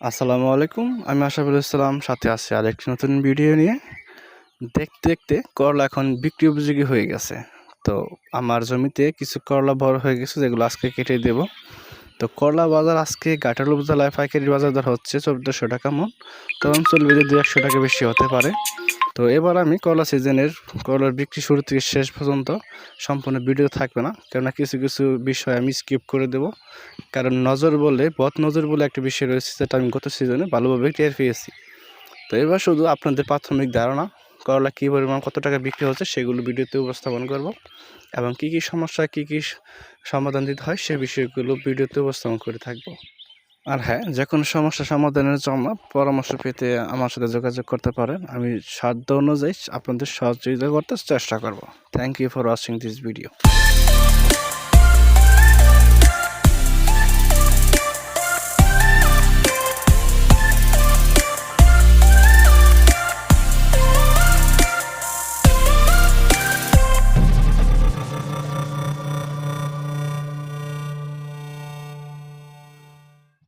আসসালামু আলাইকুম। আমি আশাফুল ইসলাম, সাথে আছি আরেকটি নতুন ভিডিও নিয়ে। দেখতে দেখতে করলা এখন বিক্রি উপযোগী হয়ে গেছে। তো আমার জমিতে কিছু করলা বড় হয়ে গেছে যেগুলো আজকে কেটে দেব। তো করলা বাজার আজকে গাটাল উপজেলায় পাইকারি বাজার ধর হচ্ছে চোদ্দোশো টাকা মন। তখন চলবে যে দু একশো টাকা বেশি হতে পারে। তো এবার আমি করলা সিজনের করলার বিক্রি শুরু থেকে শেষ পর্যন্ত সম্পূর্ণ ভিডিও থাকবে না, কেননা কিছু কিছু বিষয় আমি স্কিপ করে দেব। কারণ নজর বলে, বদ নজর বলে একটা বিষয় রয়েছে যেটা আমি গত সিজনে ভালোভাবে টের পেয়েছি। তো এবার শুধু আপনাদের প্রাথমিক ধারণা, করলা কী পরিমাণ, কত টাকা বিক্রি হচ্ছে সেগুলো ভিডিওতে উপস্থাপন করব এবং কী কী সমস্যা, কী কী সমাধান দিতে হয় সে বিষয়গুলো ভিডিওতে উপস্থাপন করে থাকব। আর হ্যাঁ যে কোনো সমস্যা সমাধানের জন্য পরামর্শ পেতে আমার সাথে যোগাযোগ করতে পারেন, আমি সাধ্য অনুযায়ী আপনাদের সহযোগিতা করতে চেষ্টা করব। Thank you for watching this video